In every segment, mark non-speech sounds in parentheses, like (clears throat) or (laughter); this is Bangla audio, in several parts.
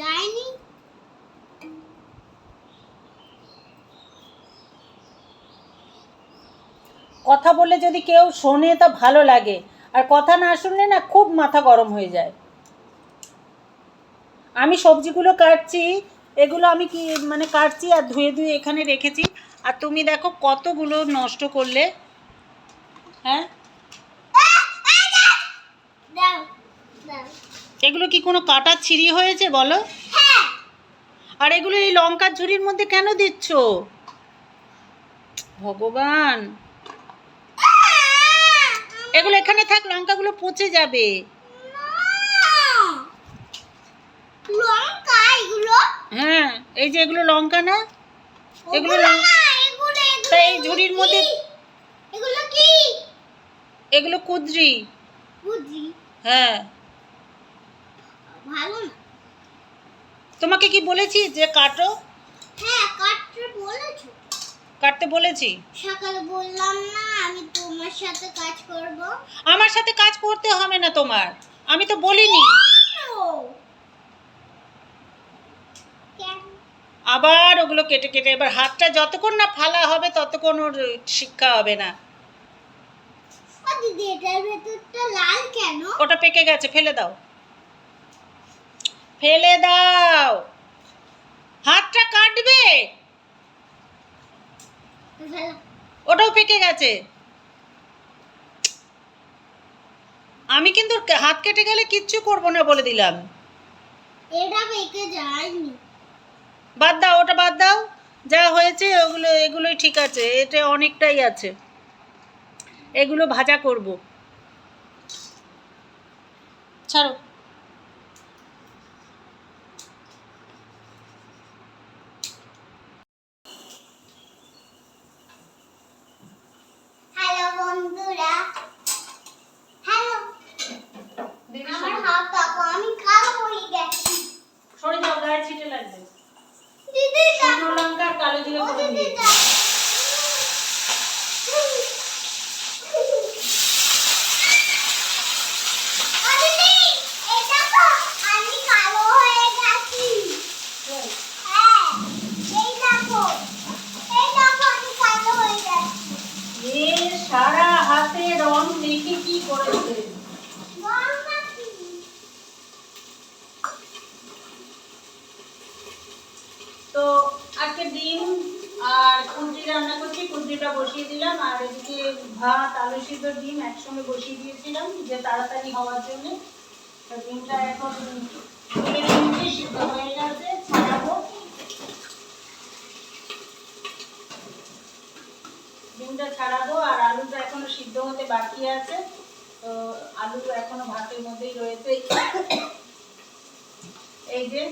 যায়নি কথা বলে যদি কেউ শোনে তা ভালো লাগে, আর কথা না শুনলে না খুব মাথা গরম হয়ে যায়। আমি সবজিগুলো কাটছি, এগুলো আমি কি মানে কাটছি আর ধুয়ে ধুয়ে এখানে রেখেছি। আর তুমি দেখো কতগুলো নষ্ট করলে হ্যাঁ দাও দাও এগুলো কি কোনো কাটা ছিঁড়ি হয়েছে বলো? হ্যাঁ। আর এগুলো এই লঙ্কার ঝুড়ির মধ্যে কেন দিচ্ছ? ভগবান। এগুলো এখানে থাক লঙ্কাগুলো পচে যাবে। হ্যাঁ এই যে এগুলো লঙ্কা না? এগুলো তা এই ঝুড়ির মধ্যে এগুলো কি? এগুলো কুদ্রি। হ্যাঁ। ভালো না। তোমাকে কি বলেছি যে কাটো? হ্যাঁ কাটতে বলেছ। কাটতে বলেছি? সকালে বললাম না আমি তোমার সাথে কাজ করব। আমার সাথে কাজ করতে হবে না তোমার। আমি তো বলিনি। আবার ওগুলো কেটে কেটে এবার হাতটা যতক্ষণ না ফালা হবে ততক্ষণ ওর শিক্ষা হবে না। দিদি এটার ভেতরটা লাল কেন? ওটা পেকে গেছে ফেলে দাও। ফেলে দাও। হাতটা কাটবে। ওটাও পেকে গেছে। আমি কিন্তু হাত কেটে গেলে কিচ্ছু করব না বলে দিলাম। এটা পেকে যায়নি। বাদ দাও ওটা বাদ দাও। যা হয়েছে ওগুলো এগুলোই ঠিক আছে। এটা অনেকটাই আছে। এগুলো ভাজা করব। ছাড়ো হ্যালো বন্ধুরা হ্যালো আমার হাত দেখো আমি কালো হয়ে গেছি সরে যাও গায়ে ছিটে লাগবে দিদি শুকনো লঙ্কা আর কালো জিরে ও করে দিদি দিয়ে ও দিদি এই দেখো আমি কালো হয়ে গেছি হ্যাঁ এই দেখো এই দেখো আমি কালো হয়ে গেছি এ সারা হাতে রং মেখে কি করেছে মা কি তো আজকে ডিম আর কুন্দ্রি রান্না করছি কুন্দ্রিটা বসিয়ে দিলাম, আর এদিকে ভাত, আলু সিদ্ধ ডিম একসঙ্গে বসিয়ে দিয়েছিলাম, যে তাড়াতাড়ি হওয়ার জন্য। ডিমটা এখন সিদ্ধ হয়ে গেছে, ছাড়াবো। ডিমটা ছাড়াবো, আর আলুটা এখনও সিদ্ধ হতে বাকি আছে। তো আলু এখনও ভাতের মধ্যেই রয়েছে। এই যে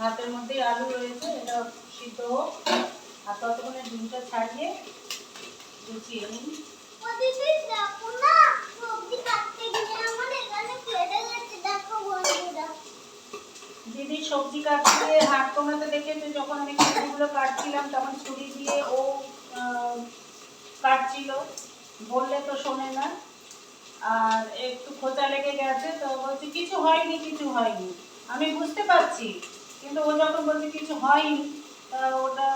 ভাতের মধ্যে আলু রয়েছে, এটা সিদ্ধ হোক। আর ততক্ষণে ডিমটা ছাড়িয়ে গুছিয়ে নিন। দিদি সবজি কাটতে হাত কমাতে দেখেছে, যখন আমি সবজিগুলো কাটছিলাম, তখন ছুরি দিয়ে ও কাটছিল। বললে তো শোনে না। আর একটু খোঁচা লেগে গেছে, তো বলছে, কিছু হয়নি কিছু হয়নি। আমি বুঝতে পারছি। কিন্তু ও যখন বলছে কিছু হয়নি ওটা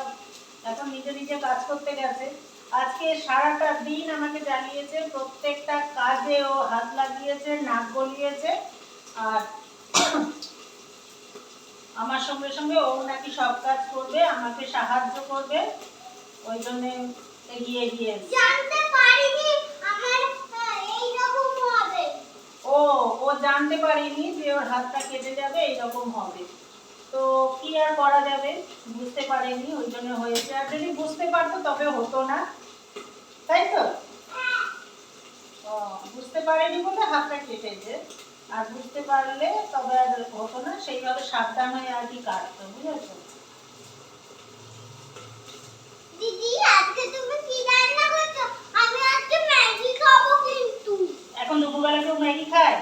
এখন নিজে নিজে কাজ করতে গেছে। আজকে সারাটা দিন আমাকে জ্বালিয়েছে প্রত্যেকটা কাজে ও হাত লাগিয়েছে নাক গলিয়েছে আর আমার সঙ্গে সঙ্গে ও নাকি সব কাজ করবে আমাকে সাহায্য করবে ওই জন্য এগিয়ে এগিয়ে এসছে। জানতে পারিনি আমার এই রকম হবে। ও ও জানতে পারিনি যে ওর হাতটা কেটে যাবে এইরকম হবে। তো কি আর করা যাবে? বুঝতে পারেনি ওই জন্য হয়েছে। আর যদি বুঝতে পারতো তবে হতো না। তাই তো? বুঝতে পারেনি বলে হাতটা কেটেছে আর বুঝতে পারলে তবে আর হতো না সেইভাবে সাবধান হয়ে আর কি কাটতো বুঝেছ? দিদি আজকে তুমি কি রান্না করছ? আমি আজকে ম্যাগি খাব কিন্তু। এখন দুপুরবেলা কেউ ম্যাগি খায়?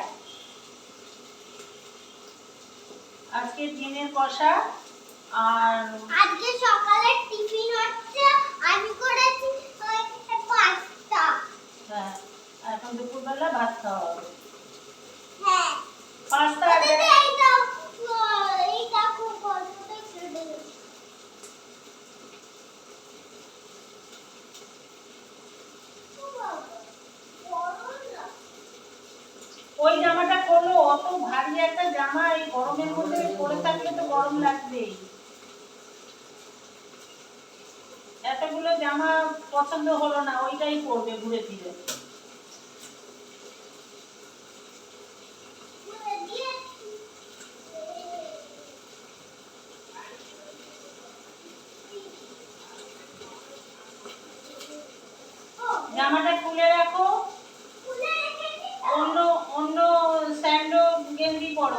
আজকে ডিমের কষা আর আজকে সকালে টিফিন হচ্ছে আমি করেছি পাস্তা। হ্যাঁ এখন দুপুরবেলা ভাত খাওয়া হবে। হ্যাঁ। পাস্তা আর দিদি এই দাও, আহ, ওই জামাটা পরলো, অত ভারী একটা জামা, এই গরমের মধ্যে পরে থাকলে তো গরম লাগবে এতগুলো জামা পছন্দ হলো না, ওইটাই পরবে ঘুরে ফিরে জামাটা খুলে রাখো অন্য অন্য স্যান্ডো গেঞ্জি পরো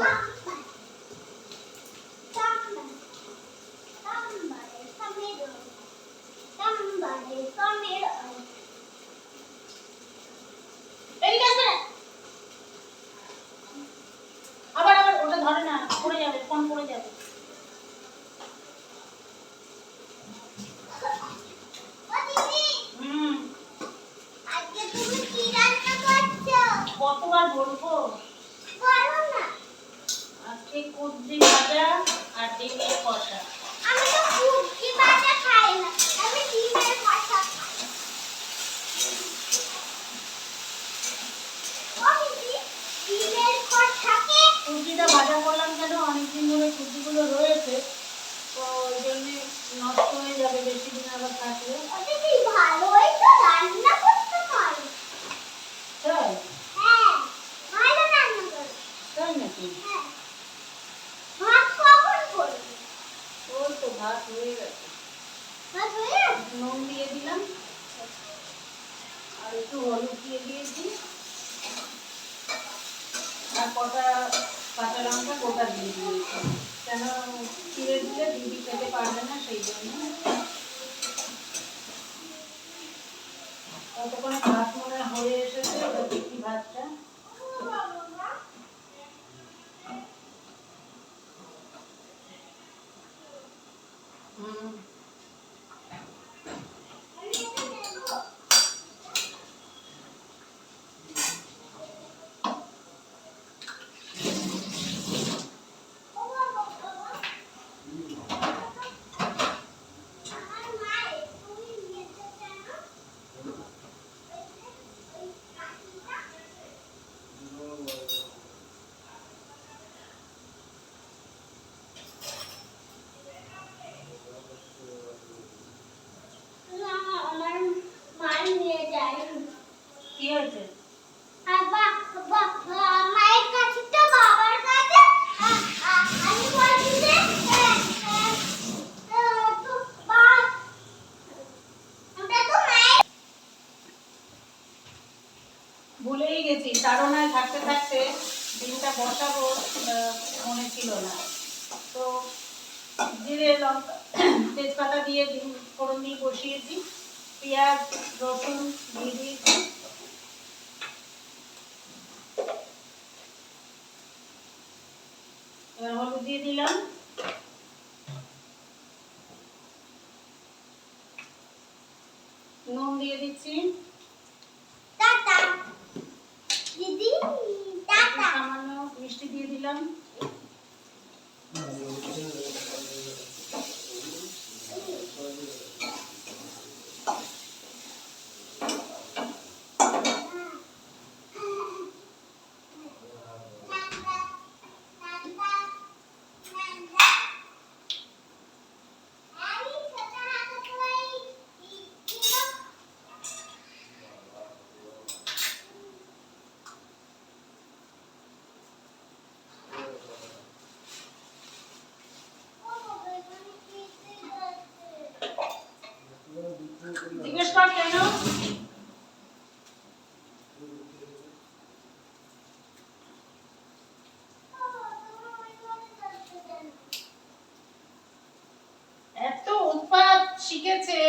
এদিকে আসবে না। আবার আবার ওটা ধরে না পড়ে যাবে ফোন পড়ে যাবে হুম কতবার বলব? বলো না। আজকে কুদ্রি ভাজা আর ডিমের কষা। আমি তো কুকি বাটা খাই না আমি ডিমের কষা খাই। ডিমের কষাকে কুদ্রিটা ভাজা করলাম কেন? অনেকদিন ধরে কুদ্রিগুলো রয়েছে তো ওই জন্যে নষ্ট হয়ে যাবে বেশি দিন আবার থাকলে ও দিদি ভালোই তো রান্না করতে পারো তাই হ্যাঁ ভালো রান্না করো তাই নাকি হ্যাঁ ভাত কখন করবে ওই তো ভাত হয়ে গেছে ভাত হয়ে গেছে? নুন দিয়ে দিলাম আর একটু হলুদ দিয়ে দিয়েছি আর কটা কাঁচা লঙ্কা গোটা দিয়ে দিয়েছি কেন চিড়ে দিলে দিদি খেতে পারবে না সেই জন্য ততক্ষণে ভাত মনে হয় হয়ে এসেছে ওটা দেখি ভাতটা হুম আমার মা এক্ষুনি নিয়েছে কেন? ওই কাঠিটা? না, আমার মা নিয়ে যায় কি হয়েছে আর বা- বা- বা- মায়ের কাছে তো বাবার কাছে আ- আ- আমি বলছি যে এ, এ, এ, তো বা- ওটা তো মায়ের ভুলেই গেছি তাড়নায় থাকতে থাকতে ডিমটা বসাবো মনে ছিল না। তো জিরে লঙ্কা, (clears throat) তেজপাতা দিয়ে ডিম ফোড়ন দিয়ে বসিয়েছি, পেঁয়াজ, রসুন দিয়ে দিয়ে দিলাম। নুন দিয়ে দিচ্ছি টাটা দিদি একটু টাটা সামান্য মিষ্টি দিয়ে দিলাম জিজ্ঞেস কর কেন এত উৎপাত শিখেছে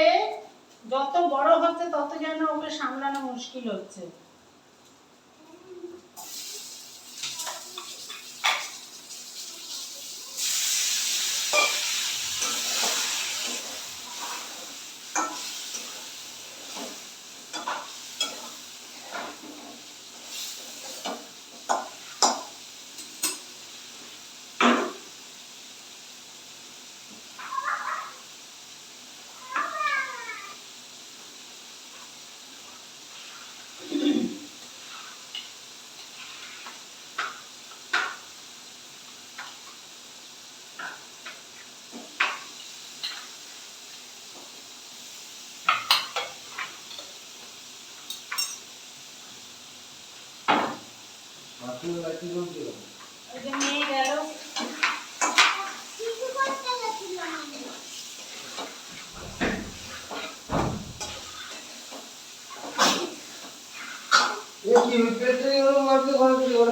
বড় হচ্ছে তত যেন ওকে সামলানো মুশকিল হচ্ছে।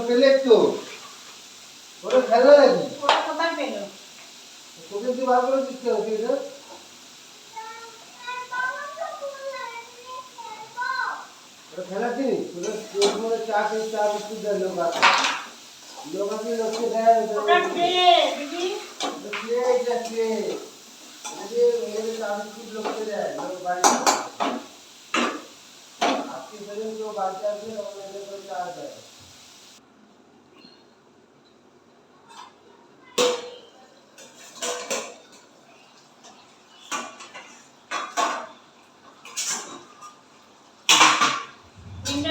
পেলে তো ওরা খেলা নাকি? তোকে তুই বার করে দিচ্ছে ওকে এটা আর বাবা তো বলল এমনি খেলব ওরা খেলা জিনিস ওরা ওর মধ্যে চা খেয়ে চা বিস্কুট দেয় লোক আছে লোক আছে লোককে দেয় ওটা ট্রে দিদি কে এটা কে যে মেয়েদের চা বিস্কুট লোককে দেয় লোক বাড়ি আজকে সেদিন কেউ বাড়িতে আসবে তখন এদের করে চা দেয়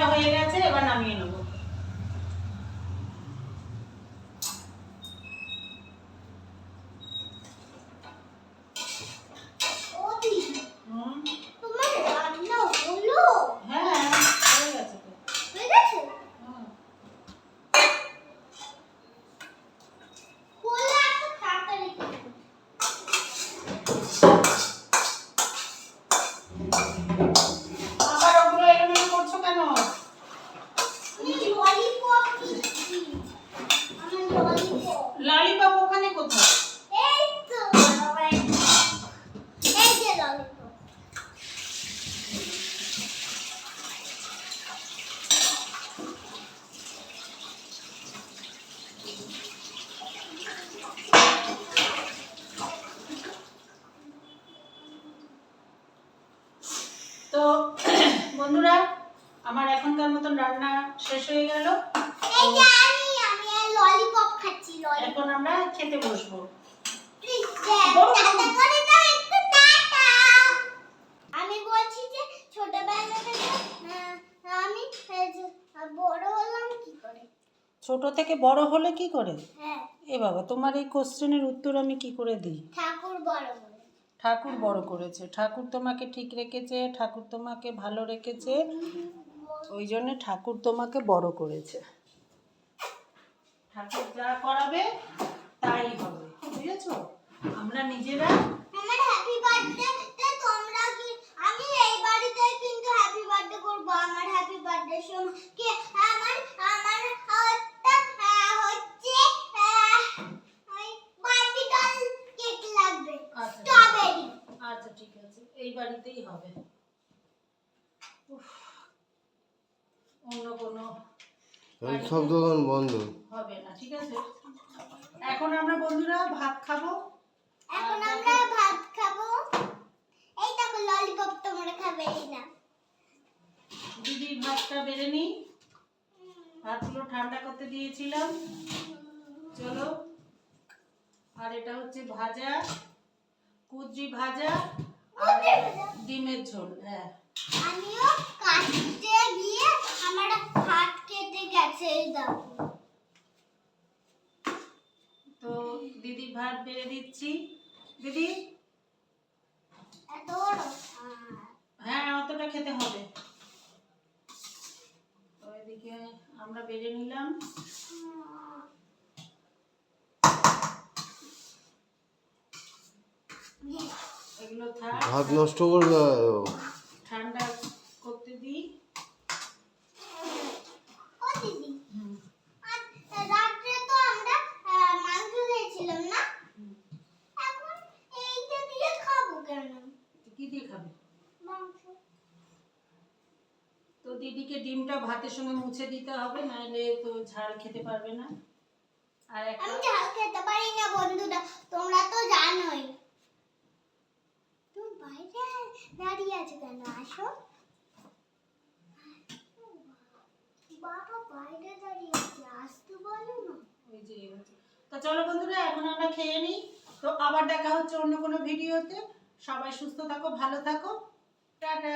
হয়ে গেছে এবার নামিয়ে নেব ও দিদি হুম তোমার রান্না হলো হ্যাঁ হয়ে গেছে তো হয়ে গেছে হুম। হলে এত তাড়াতাড়ি করো। আবার ওগুলো এলোমেলো করছ কেন আমি ললিপপ দিচ্ছি আমার ললিপপ ললিপপ ওখানে কোথায় এই তো বাবা, এই যে ললিপপ তো বন্ধুরা আমার এখনকার মতন রান্না শেষ হয়ে গেল। এই আমি আমি ললিপপ খাচ্ছি এখন আমরা খেতে বসবো। আমি বলছি যে ছোটবেলা থেকে আমি বড় হলাম কি করে? ছোট থেকে বড় হলে কি করে? হ্যাঁ। এ বাবা তোমার এই কোশ্চেনের উত্তর আমি কি করে দিই? ঠাকুর বড় ঠাকুর বড় করেছে। ঠাকুর তোমাকে ঠিক রেখেছে ঠাকুর তোমাকে ভালো রেখেছে। ওই জন্য ঠাকুর তোমাকে বড় করেছে। ঠাকুর যা করাবে তাই হবে। বুঝেছ? আমরা নিজেরা আমার হ্যাপি বার্থডে তোমরা কি আমি এই বাড়িতে কিন্তু হ্যাপি বার্থডে করব আমার হ্যাপি বার্থডে সময় কি আমার আমার হচ্ছে হচ্ছে ওই বার্থডে কেক লাগবে আচ্ছা স্ট্রবেরি আচ্ছা ঠিক আছে। এই বাড়িতেই হবে। অন্য কোনো সব দোকান বন্ধ। হবে না ঠিক আছে? এখন আমরা বন্ধুরা ভাত খাব। এখন আমরা ভাত খাব। এই দেখো ললিপপ তোমরা খাবে না দিদি ভাতটা বেড়ে ভাতগুলো ঠান্ডা করতে দিয়েছিলাম। চলো। আর এটা হচ্ছে ভাজা কুদ্রি ভাজা আর ডিমের ঝোল হ্যাঁ। আমিও কাটতে গিয়ে আমার হাত কেটে গেছে এই দেখো। তো দিদি ভাত বেড়ে দিচ্ছি। দিদি? এত বড় আহ, হ্যাঁ অতটা খেতে হবে। তো এদিকে আমরা বেড়ে নিলাম। ভাত নষ্ট করবে ঠান্ডা করতে দিই ও দিদি আজ রাত্রে তো আমরা আহ, মাংস খেয়েছিলাম না এখন এইটা দিয়ে খাব কেন কি দিয়ে খাবে মাংস তো দিদিকে ডিমটা ভাতের সঙ্গে মুছে দিতে হবে নাহলে তো ঝাল খেতে পারবে না? আর আমি ঝাল খেতে পারি না বন্ধুরা তোমরা তো জানোই। তুমি বাইরে দাঁড়িয়ে আছো কেন? আসো। বাবা বাইরে দাঁড়িয়ে আছে। আসতে বলো না। ওই যে তো চলো বন্ধুরা এখন আমরা খেয়ে নিই। তো আবার দেখা হচ্ছে অন্য কোনো ভিডিওতে। সবাই সুস্থ থাকো ভালো থাকো। টাটা।